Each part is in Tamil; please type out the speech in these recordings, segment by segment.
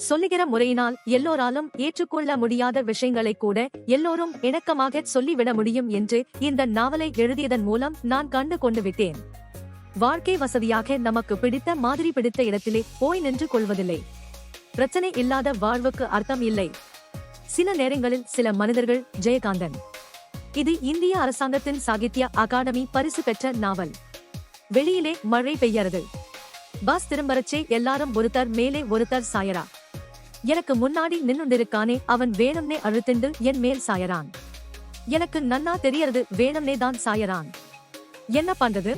சொல்லுகிற முறையினால் எல்லோராலும் ஏற்றுக்கொள்ள முடியாத விஷயங்களை கூட எல்லோரும் இணக்கமாக சொல்லிவிட முடியும் என்று இந்த நாவலை எழுதியதன் மூலம் நான் கண்டு கொண்டு விட்டேன். வாழ்க்கை வசதியாக நமக்கு பிடித்த மாதிரி பிடித்த இடத்திலே போய் நின்று கொள்வதில்லை. பிரச்சனை இல்லாத வாழ்வுக்கு அர்த்தம் இல்லை. சில நேரங்களில் சில மனிதர்கள் ஜெயகாந்தன். இது இந்திய அரசாங்கத்தின் சாகித்ய அகாடமி பரிசு பெற்ற நாவல். வெளியிலே மழை பெய்யறது. பஸ் திரும்பறச்சே எல்லாரும் ஒருத்தர் மேலே ஒருத்தர் சாயரா எனக்கு முன்னாடி நின்னுண்டிருக்கானே அவன் வேணும்னே அழுத்திண்டு என் மேல் சாயறான். எனக்கு நன்னா தெரியறது வேணும்னே தான் சாயறான். என்ன பண்றது?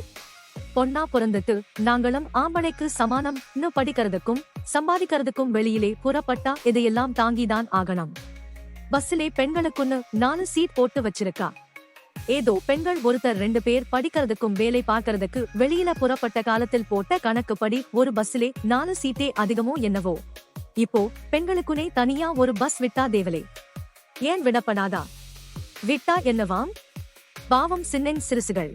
பொண்ணா பிறந்துட்டு நாங்களும் ஆம்பளைக்கு சமானம் இன்னும் படிக்கிறதுக்கும் சம்பாதிக்கிறதுக்கும் வெளியிலே புறப்பட்டா இதையெல்லாம் தாங்கிதான் ஆகணும். பஸ்ஸிலே பெண்களுக்குன்னு நாலு சீட் போட்டு வச்சிருக்கா. ஏதோ பெண்கள் ஒருத்தர் ரெண்டு பேர் படிக்கிறதுக்கும் வேலை பார்க்கறதுக்கு வெளியில புறப்பட்ட காலத்தில் போட்ட கணக்குப்படி ஒரு பஸ்ஸிலே நாலு சீட்டே அதிகமோ என்னவோ. இப்போ பெண்களுக்குனே தனியா ஒரு பஸ் விட்டா தேவலே. ஏன் விடப்படாதா? விட்டா என்னவாம்? பாவம் சின்னன் சிறுசுகள்.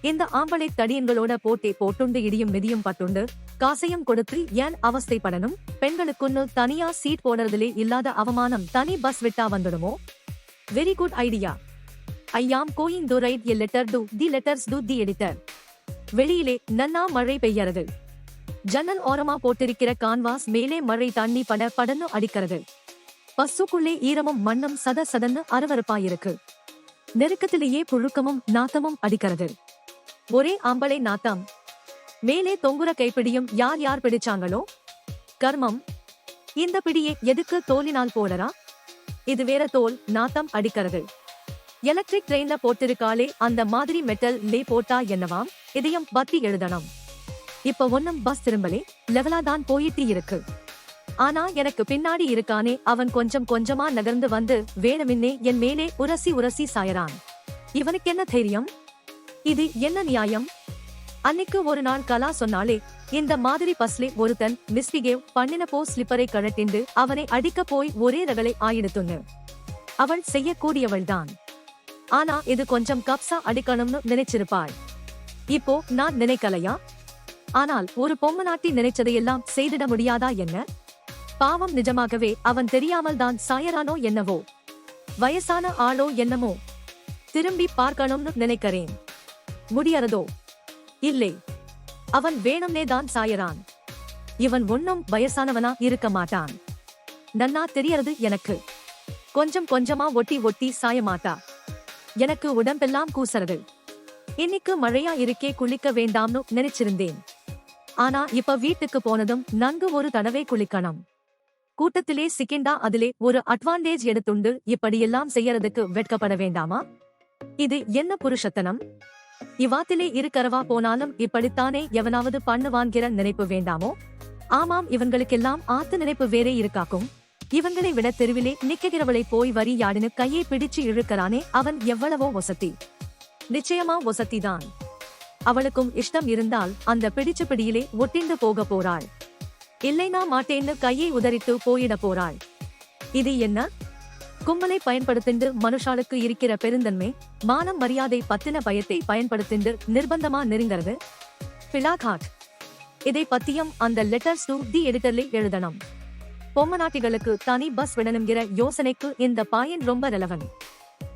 இந்த ஆம்பளை தடியங்களோட போட்டே போட்டுண்டு இடியும் மிதியும் பட்டுண்டு காசையும் கொடுத்து ஏன் அவஸ்தைப்படணும்? பெண்களுக்குன்னு தனியா சீட் போடுறதுலே இல்லாத அவமானம் தனி பஸ் விட்டா வந்துடுமோ? Very good idea I am going to write a letter to the letters to the editor வெளியிலே நன்னா மழை பெய்யறது. ஜன்னல் ஓரமா போட்டிருக்கிற கான்வாஸ் மேலே மழை தண்ணி பட படன்னு அடிக்கிறது. பஸ்ஸுக்குள்ளே ஈரமும் மண்ணும் சத சதன்னு அரவறுப்பாயிருக்கு நெருக்கத்திலேயே புழுக்கமும் நாத்தமும் அடிக்கிறது. ஒரே ஆம்பளை நாத்தம். மேலே தொங்குற கைப்பிடியும் யார் யார் பிடிச்சாங்களோ? கர்மம். இந்த பிடியை எதுக்கு தோலினால் போடறா? இது வேற தோல் நாத்தம் அடிக்கிறது. எலக்ட்ரிக் ட்ரெயின்ல போட்டிருக்காளே அந்த மாதிரி மெட்டல் லே போட்டா என்னவாம்? இதையும் பத்தி எழுதணும். இப்ப ஒன்னும் பஸ் திரும்பலே லெவலா தான் போயிட்டு இருக்கு. ஆனா எனக்கு பின்னாடி இருக்கானே அவன் கொஞ்சம் கொஞ்சமா நகர்ந்து வந்து வேணுமின்னே என் மேலே உரசி உரசி சாயறான். இவனுக்கு என்ன தைரியம்? இது என்ன நியாயம்? அன்னைக்கு ஒரு நாள் கலா சொன்னாலே இந்த மாதிரி பஸ்லே ஒருத்தன் மிஸ்பிகேவ் பண்ணின போ ஸ்லிப்பரை கழட்டிண்டு அவனை அடிக்க போய் ஒரே ரகளை ஆயிடுத்துன்னு. அவள் செய்யக்கூடியவள்தான் ஆனா இது கொஞ்சம் கப்சா அடிக்கணும்னு நினைச்சிருப்பாள். இப்போ நான் நினைக்கலையா? ஆனால் ஒரு பொம்மநாட்டி நினைச்சதையெல்லாம் செய்திட முடியாதா என்ன? பாவம் நிஜமாகவே அவன் தெரியாமல் தான் சாயரானோ என்னவோ? வயசான ஆளோ என்னமோ? திரும்பி பார்க்கணும்னு நினைக்கிறேன். முடியறதோ? இல்லை. அவன் வேணும்னே தான் சாயறான். இவன் ஒன்னும் வயசானவனா இருக்க மாட்டான். நன்னா தெரியறது எனக்கு. கொஞ்சம் கொஞ்சமா ஒட்டி ஒட்டி சாய மாட்டா. எனக்கு உடம்பெல்லாம் கூசறது. இன்னைக்கு மழையா இருக்கே குளிக்க வேண்டாம்னு நினைச்சிருந்தேன். ஆனா இப்ப வீட்டுக்கு போனதும் நன்கு ஒரு தடவை குளிக்கணும் கூட்டத்திலே சிக்கிண்டா அதிலே ஒரு அட்வான்டேஜ் எடுத்துண்டு இப்படியெல்லாம் செய்யறதுக்கு வெட்கப்பட வேண்டாமா? இது என்ன புருஷத்தனம்? இவாத்திலே இருக்கறவா போனாலும் இப்படித்தானே எவனாவது பண்ணுவான்கிற நினைப்பு வேண்டாமோ? ஆமாம் இவங்களுக்கெல்லாம் ஆத்து நினைப்பு வேறே இருக்காக்கும். இவங்களை விட தெருவிலே நிக்கிறவளை போய் வரி யாடுன்னு கையை பிடிச்சு இழுக்கறானே அவன் எவ்வளவோ வசதி. நிச்சயமா வசதிதான். அவளுக்கும் இஷ்டம் இருந்தால் அந்த பிடிச்ச பிடியிலே ஒட்டிண்டு போக போறாள். இல்லைனா மாட்டேன்னு கையை உதறிட்டு போயிட போறாள். இது என்ன? கும்பலை பயன்படுத்திண்டு மனுஷாளுக்கு இருக்கிற பெருந்தன்மை மானம் மரியாதை பத்தின பயத்தை பயன்படுத்திண்டு நிர்பந்தமா நெருங்கிறது? பிலாகாட் இதை பத்தியும் அந்த லெட்டர்ஸ் டு தி எடிட்டர்ல எழுதணும். பொம்மநாட்டிகளுக்கு தனி பஸ் விடணுங்கிற யோசனைக்கு இந்த பாயின் ரொம்ப ரெலவன்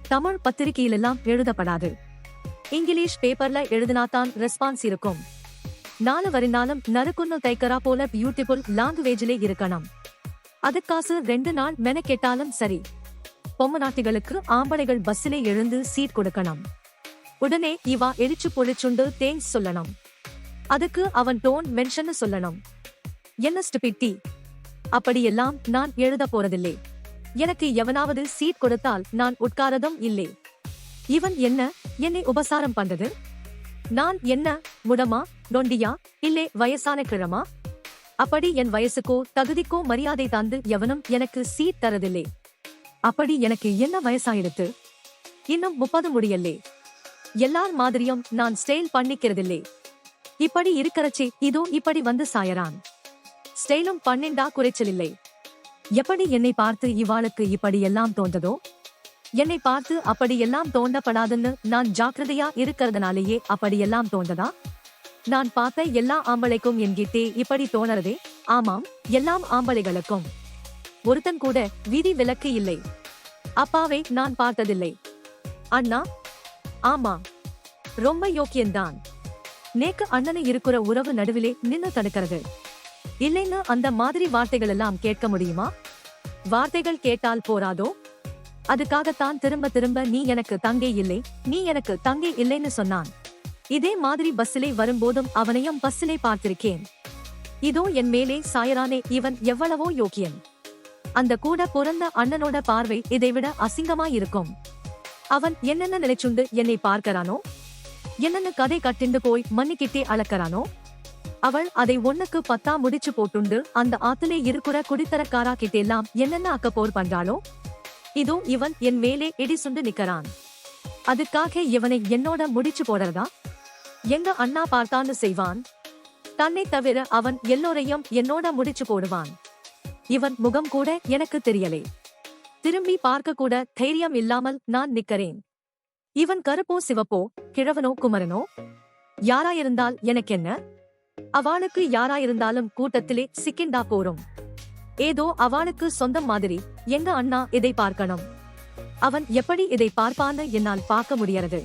தமிழ் பத்திரிகையிலெல்லாம் எழுதப்படாது. இங்கிலீஷ் பேப்பர்ல எழுதினாதான் ரெஸ்பான்ஸ் இருக்கும். நாலு வரினாலும் நறுக்குன்னு தைக்கரா போல பியூட்டிஃபுல் லாங்குவேஜிலே இருக்கணும். அதுக்காசு ரெண்டு நாள் மெனக்கெட்டாலும் சரி. பொம்மநாட்டிகளுக்கு ஆம்பளைகள் பஸ்ஸிலே எழுந்து சீட் கொடுக்கணும். உடனே இவா எரிச்சு பொழிச்சுண்டு தேங்க்ஸ் சொல்லணும். அதுக்கு அவன் டோன் மென்ஷன் சொல்லணும். என்ன ஸ்டுபிட்டி அப்படியெல்லாம் நான் எழுத போறதில்லை. எனக்கு எவனாவது சீட் கொடுத்தால் நான் உட்காரதும் இல்லை. இவன் என்ன என்னை உபசாரம் பண்ணது நான் என்ன முடமா நொண்டியா இல்லே வயசான கிழமா? அப்படி என் வயசுக்கோ தகுதிக்கோ மரியாதை தந்து எவனும் எனக்கு சீட் தரதில்லை. அப்படி எனக்கு என்ன வயசாயிடுத்து? இன்னும் முப்பது முடியல்லே. எல்லார் மாதிரியும் நான் ஸ்டைல் பண்ணிக்கிறதில்லே. இப்படி இருக்கிறச்சே இதோ இப்படி வந்து சாயறான். ஸ்டைலும் பன்னெண்டா குறைச்சலில்லை. எப்படி என்னை பார்த்து இவாளுக்கு இப்படி எல்லாம் தோன்றதோ? என்னை பார்த்து அப்படியெல்லாம் தோண்டப்படாதுன்னு நான் ஜாக்கிரதையா இருக்கிறதுனாலேயே அப்படியெல்லாம் தோண்டதா நான் பார்த்த எல்லா ஆம்பளைக்கும் என்கிட்டே இப்படி தோணறதே. ஆமாம் எல்லாம் ஆம்பளைகளுக்கும். ஒருத்தன் கூட விதி விலக்கு இல்லை. அப்பாவை நான் பார்த்ததில்லை. அண்ணா? ஆமா. ரொம்ப யோக்கியந்தான் நேக்கு அண்ணனு இருக்கிற உறவு நடுவிலே நின்னு தடுக்கிறது. இல்லைன்னு அந்த மாதிரி வார்த்தைகள் எல்லாம் கேட்க முடியுமா? வார்த்தைகள் கேட்டால் போராதோ? அதுக்காகத்தான் திரும்ப திரும்ப நீ எனக்கு தங்கை இல்லை நீ எனக்கு தங்கை இல்லைன்னு சொன்னான். இதே மாதிரி பஸ்ஸிலே வரும்போதும் அவனையும் பஸ்ஸிலே பார்த்திருக்கேன். இதோ என் மேலே சாயரானே இவன் எவ்வளவோ யோக்கியன். அந்த கூட பிறந்த அண்ணனோட பார்வை இதைவிட அசிங்கமா இருக்கும். அவன் என்னென்ன நினைச்சுண்டு என்னை பார்க்கறானோ? என்னென்ன கதை கட்டிண்டு போய் மன்னிக்கிட்டே அளக்கறானோ? அவள் அதை ஒண்ணுக்கு பத்தா முடிச்சு போட்டுண்டு அந்த ஆத்துல இருக்கிற குடித்தரக்காரா கிட்டெல்லாம் என்னென்ன அக்கப்போர் பண்றாளோ? இதோ இவன் என் மேலே இடி சுண்டு நிக்கிறான் அதுக்காக இவனை என்னோட முடிச்சு போடுறதா? எங்க அண்ணா பார்த்தான்னு செய்வான். தன்னை தவிர அவன் எல்லோரையும் என்னோட முடிச்சு போடுவான். இவன் முகம் கூட எனக்கு தெரியலே. திரும்பி பார்க்க கூட தைரியம் இல்லாமல் நான் நிக்கிறேன் இவன் கருப்போ சிவப்போ கிழவனோ குமரனோ? யாராயிருந்தால் எனக்கென்ன? அவளுக்கு யாராயிருந்தாலும் கூட்டத்திலே சிக்கிண்டா போரும். ஏதோ அவனுக்கு சொந்தம் மாதிரி. எங்க அண்ணா இதை பார்க்கணும். அவன் எப்படி இதை பார்ப்பான்னு என்னால் பார்க்க முடியறது.